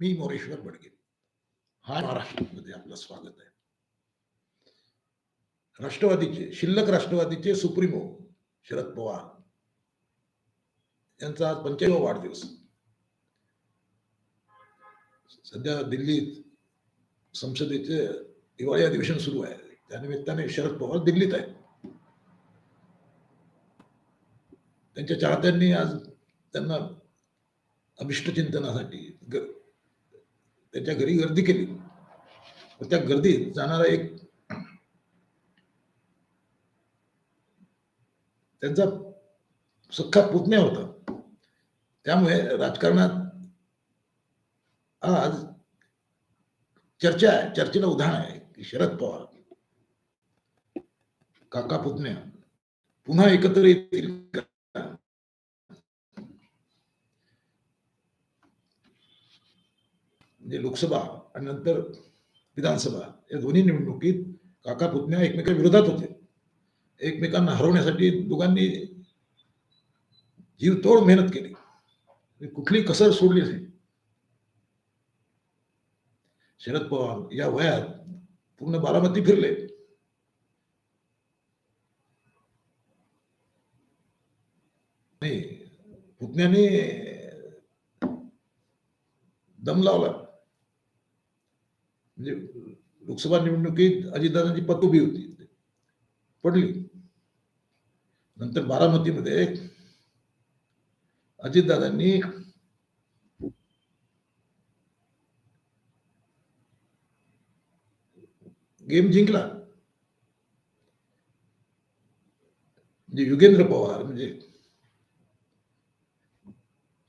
मी मोरेश्वर बडगे. हा महाराष्ट्रामध्ये आपलं स्वागत आहे. राष्ट्रवादीचे शिल्लक राष्ट्रवादीचे सुप्रीमो शरद पवार. यांचा आज पंचायत वाढदिवस. सध्या दिल्लीत संसदेचे हिवाळी अधिवेशन सुरू आहे. त्यानिमित्ताने शरद पवार दिल्लीत आहेत. त्यांच्या चाहत्यांनी आज त्यांना अभिष्ट चिंतनासाठी ग- त्याच्या घरी गर्दी केली. त्या गर्दीत जाणारा एक त्यांचा सख्खा पुतण्या होता. त्यामुळे राजकारणात आज चर्चा आहे चर्चेला उदाहरण आहे की शरद पवार काका पुतण्या पुन्हा एकत्र येतील का? म्हणजे लोकसभा आणि नंतर विधानसभा या दोन्ही निवडणुकीत काका पुतण्या एकमेका विरोधात होते. एकमेकांना हरवण्यासाठी दोघांनी जीवतोड मेहनत केली. कुठली कसर सोडली नाही. शरद पवार या वयात पूर्ण बारामती फिरले. नाही पुतण्याने दम लावला. म्हणजे लोकसभा निवडणुकीत अजितदादांची पत उभी होती. पडली. नंतर बारामतीमध्ये अजितदादांनी गेम जिंकला. म्हणजे युगेंद्र पवार म्हणजे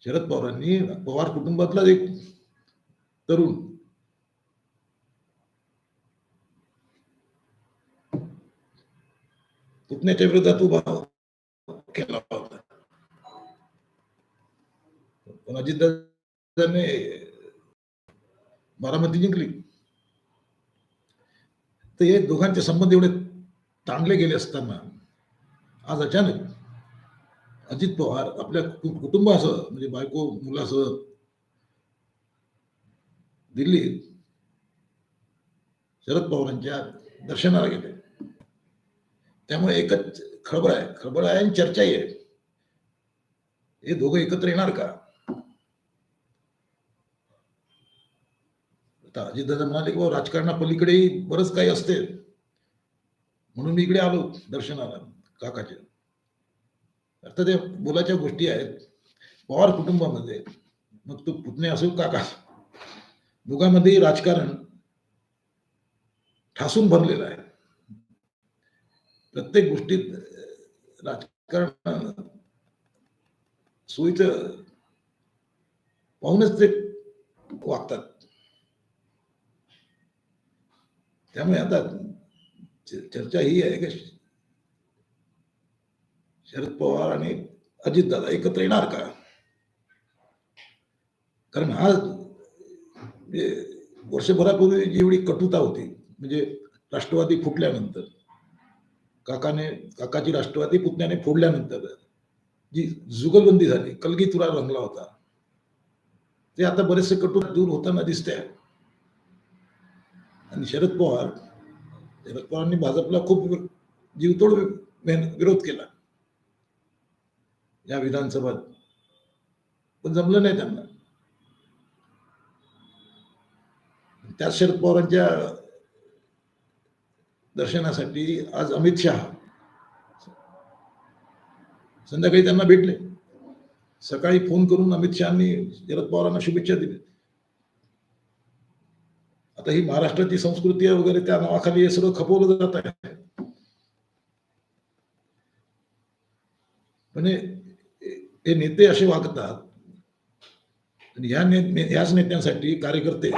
शरद पवारांनी पवार कुटुंबातला एक तरुण पुतण्याच्या विरोधात उभा केला होता पण अजितदादाने बारामती जिंकली तर हे दोघांचे संबंध एवढे ताणले गेले असताना आज अचानक अजित पवार आपल्या कुटुंबासह म्हणजे बायको मुलासह दिल्लीत शरद पवारांच्या दर्शनाला गेले. त्यामुळे एकच खळबळ आहे. खळबळ आहे आणि चर्चाही आहे. हे दोघं एकत्र येणार का? आता अजितदादा म्हणाले की राजकारणा राजकारणापलीकडेही बरंच काही असते. म्हणून मी इकडे आलो दर्शनाला काकाच्या अर्थात त्या बोलाच्या गोष्टी आहेत. पवार कुटुंबामध्ये मग तो पुतणे असो काका? दोघांमध्येही राजकारण ठासून भरलेलं आहे. प्रत्येक गोष्टीत राजकारण सोयीचं पाहूनच ते वागतात. त्यामुळे आता चर्चा ही आहे की शरद पवार आणि अजितदादा एकत्र येणार का? कारण हा म्हणजे वर्षभरापूर्वी जी एवढी कटुता होती म्हणजे राष्ट्रवादी फुटल्यानंतर काकाने काकाची राष्ट्रवादी पुतण्याने फोडल्यानंतर जी जुगलबंदी झाली कलगी तुरा रंगला होता. ते आता बरेचसे कटू दूर होताना दिसते आणि शरद पवार शरद पवारांनी भाजपला खूप जीवतोड विरोध केला. या विधानसभात. पण जमलं नाही त्यांना. त्याच शरद पवारांच्या दर्शनासाठी आज अमित शहा संध्याकाळी त्यांना भेटले. सकाळी फोन करून अमित शहानी शरद पवारांना शुभेच्छा दिल्या. आता ही महाराष्ट्राची संस्कृती आहे वगैरे त्या नावाखाली हे सगळं खपवलं जात आहे. म्हणजे हे नेते असे वागतात आणि ह्या ने ने- ह्याच नेत्यांसाठी कार्यकर्ते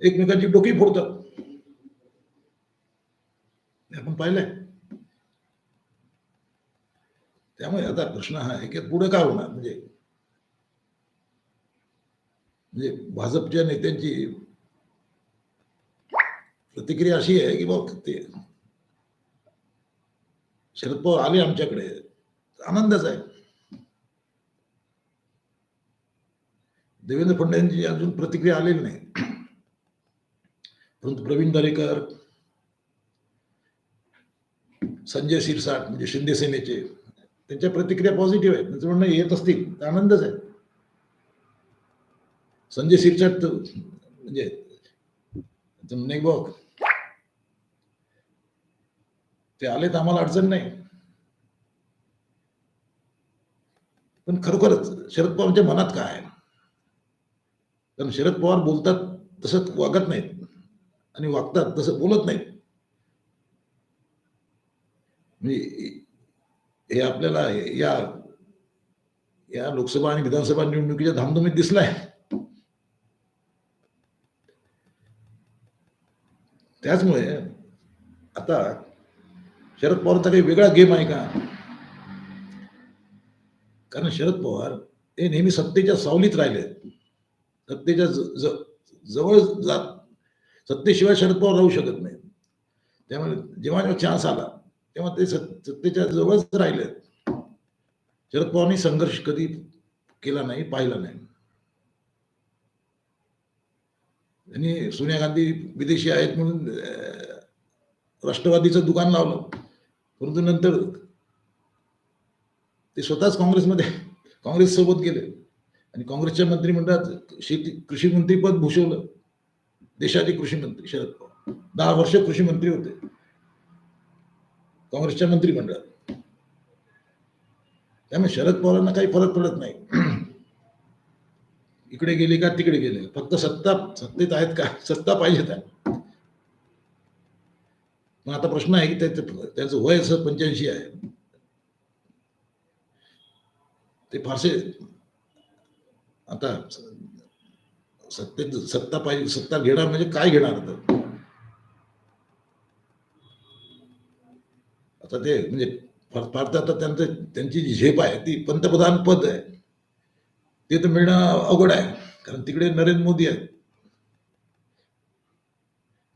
एकमेकांची डोकी फोडतात. हे आपण पाहिलंय. त्यामुळे आता प्रश्न हा आहे की पुढे काय होणार? म्हणजे म्हणजे भाजपच्या नेत्यांची प्रतिक्रिया अशी आहे की बघ ते शरद पवार आले आमच्याकडे आनंदच आहे. देवेंद्र फडणवीसांची अजून प्रतिक्रिया आलेली नाही. परंतु प्रवीण दरेकर संजय शिरसाट म्हणजे शिंदे सेनेचे. त्यांच्या प्रतिक्रिया पॉझिटिव्ह आहेत. त्यांचं म्हणणं येत असतील तर आनंदच आहे. संजय शिरसाट म्हणजे त्यांचं बघ. ते आले तर आम्हाला अडचण नाही. पण खरोखरच शरद पवारच्या मनात काय आहे? कारण शरद पवार बोलतात तसंच वागत नाहीत. आणि वागतात तसं बोलत नाहीत. म्हणजे हे आपल्याला या या लोकसभा आणि विधानसभा निवडणुकीच्या धामधुमीत दिसलाय. त्याचमुळे आता शरद पवारचा काही वेगळा गेम आहे का? कारण शरद पवार हे नेहमी सत्तेच्या सावलीत राहिले. सत्तेच्या जवळ जात सत्तेशिवाय शरद पवार राहू शकत नाही त्यामुळे जेव्हा जेव्हा चान्स आला तेव्हा ते सत्तेच्या जवळच राहिले शरद पवारांनी संघर्ष कधी केला नाही पाहिला नाही. त्यांनी सोनिया गांधी विदेशी आहेत म्हणून राष्ट्रवादीचं दुकान लावलं. परंतु नंतर ते स्वतःच काँग्रेसमध्ये काँग्रेस सोबत गेले. आणि काँग्रेसच्या मंत्रिमंडळात शेती कृषी मंत्री पद भूषवलं. देशाचे कृषी मंत्री शरद पवार. दहा वर्ष कृषी मंत्री होते. काँग्रेसच्या मंत्रिमंडळात त्यामुळे शरद पवारांना काही फरक पडत नाही. इकडे गेले का तिकडे गेले? फक्त सत्ता सत्तेत आहेत का? सत्ता पाहिजे त्या पण आता प्रश्न आहे की त्याचं वय असं पंच्याऐंशी आहे. ते फारसे आता सत्तेत सत्ता पाहिजे सत्ता घेणार म्हणजे काय घेणार तर? आता ते म्हणजे फार तर आता त्यांचं त्यांची जी झेप आहे ती पंतप्रधान पद आहे. ते तर मिळणं अवघड आहे कारण तिकडे नरेंद्र मोदी आहेत.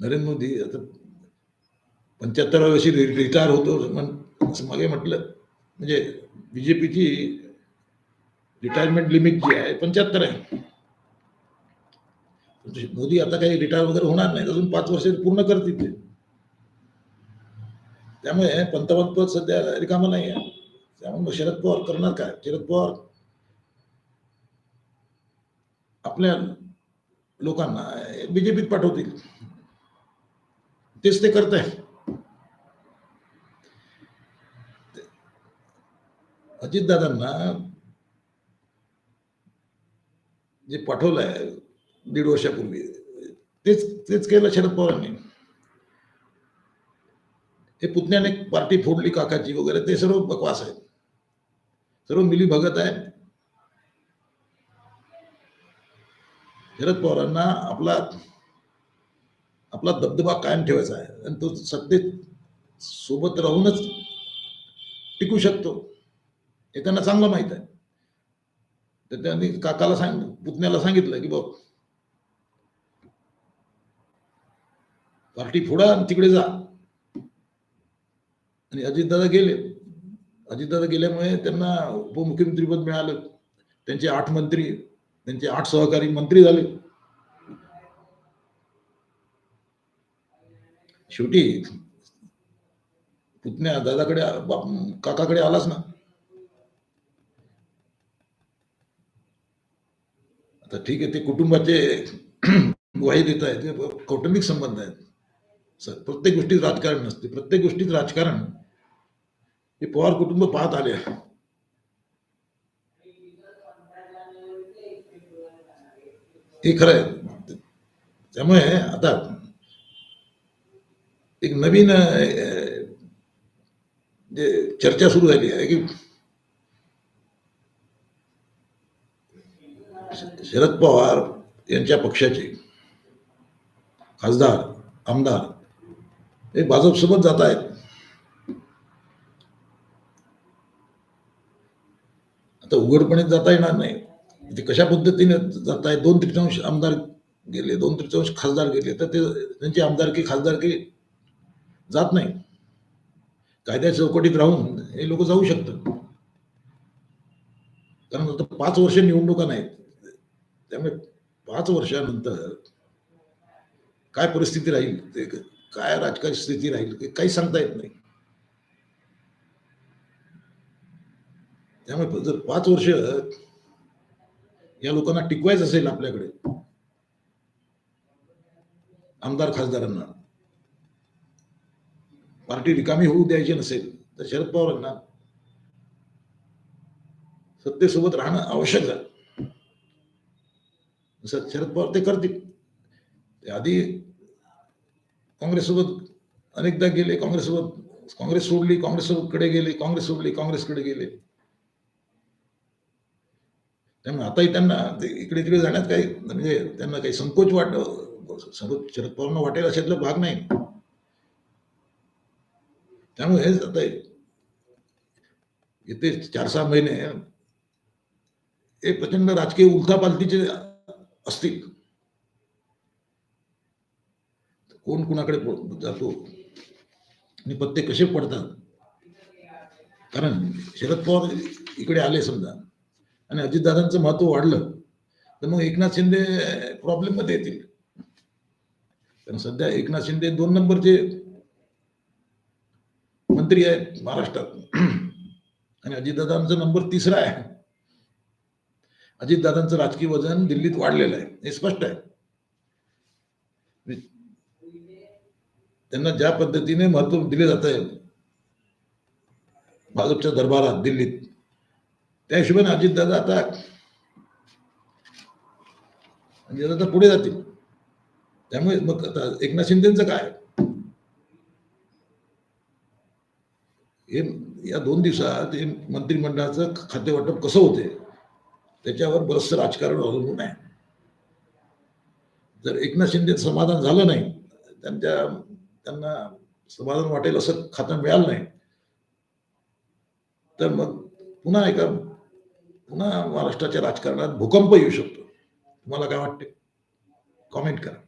नरेंद्र मोदी आता पंच्याहत्तर वर्षी रिटायर होतो असं मागे म्हटलं. म्हणजे बीजेपीची रिटायरमेंट लिमिट जी आहे पंच्याहत्तर आहे. मोदी आता काही रिटायर वगैरे होणार नाही अजून पाच वर्ष पूर्ण करतील ते. त्यामुळे पंतप्रधान पद सध्या रिकामं नाही आहे. त्यामुळे मग शरद पवार करणार काय? शरद पवार आपल्या लोकांना बीजेपीत पाठवतील. तेच ते करत आहे अजितदादांना जे पाठवलं आहे दीड वर्षापूर्वी तेच तेच केलं शरद पवारांनी. हे पुतण्याने पार्टी फोडली काकाची वगैरे ते सर्व बकवास आहेत. सर्व मिली भगत आहे शरद पवारांना आपला आपला दबदबा कायम ठेवायचा आहे. आणि तो सत्तेत सोबत राहूनच टिकू शकतो. हे त्यांना चांगलं माहीत आहे. तर त्यांनी काकाला सांग पुतण्याला सांगितलं की बघ पार्टी फोडा आणि तिकडे जा. आणि अजितदादा गेले. अजितदादा गेल्यामुळे त्यांना उपमुख्यमंत्रीपद मिळालं. त्यांचे आठ मंत्री त्यांचे आठ सहकारी मंत्री झाले. शेवटी पुतण्या दादाकडे काकाकडे आलाच ना. आता ठीक आहे ते कुटुंबाचे ग्वाही देत आहेत. कौटुंबिक संबंध आहेत. सर प्रत्येक गोष्टीत राजकारण नसते. प्रत्येक गोष्टीत राजकारण हे पवार कुटुंब पाहत आले. हे खरं आहे. त्यामुळे आता एक नवीन जे चर्चा सुरू झाली आहे की शरद पवार यांच्या पक्षाचे खासदार आमदार हे भाजपसोबत जात आहेत. तर उघडपणे जाता येणार नाही. ते कशा पद्धतीने जात आहेत दोन तृतीयांश आमदार गेले दोन तृतीयांश खासदार गेले तर ते त्यांची आमदारकी खासदारकी जात नाही. कायद्या चौकटीत राहून हे लोक जाऊ शकतात. कारण आता पाच वर्ष निवडणुका नाहीत. त्यामुळे पाच वर्षानंतर काय परिस्थिती राहील? ते काय राजकारणी स्थिती राहील? ते काही सांगता येत नाही. त्यामुळे जर पाच वर्ष या लोकांना टिकवायचं असेल आपल्याकडे आमदार खासदारांना पार्टी रिकामी होऊ द्यायची नसेल तर शरद पवारांना सत्तेसोबत राहणं आवश्यक झालं शरद पवार ते करतील. ते आधी काँग्रेससोबत अनेकदा गेले काँग्रेससोबत काँग्रेस सोडली काँग्रेससोबत कडे गेले काँग्रेस सोडली काँग्रेसकडे गेले. त्यामुळे आताही त्यांना ते इकडे तिकडे जाण्यात काही म्हणजे त्यांना काही संकोच वाट संकोच शरद पवारांना वाटेल अशातला भाग नाही. त्यामुळे हेच आता येते चार सहा महिने. हे प्रचंड राजकीय उलथापालथीचे असतील. कोण कुणाकडे जातो आणि पत्ते कसे पडतात? कारण शरद पवार इकडे आले समजा. आणि अजितदादांचं महत्त्व वाढलं तर मग एकनाथ शिंदे प्रॉब्लेममध्ये येतील. कारण सध्या एकनाथ शिंदे दोन नंबरचे मंत्री आहेत महाराष्ट्रात. आणि अजितदादांचा नंबर तिसरा आहे. अजितदादांचं राजकीय वजन दिल्लीत वाढलेलं आहे. हे स्पष्ट आहे. त्यांना ज्या पद्धतीने महत्त्व दिले जात आहे भाजपच्या दरबारात दिल्लीत त्या हिशोबाने अजितदादा आता अजितदादा पुढे जातील. त्यामुळे मग आता एकनाथ शिंदेचं काय? हे या दोन दिवसात हे मंत्रिमंडळाचं खातेवाटप कसं होते? त्याच्यावर बरंचसं राजकारण अवलंबून आहे. जर एकनाथ शिंदे समाधान झालं नाही त्यांच्या त्यांना समाधान वाटेल असं खातं मिळालं नाही तर मग पुन्हा एका पुन्हा महाराष्ट्राच्या राजकारणात भूकंप येऊ शकतो. तुम्हाला काय वाटते कॉमेंट करा.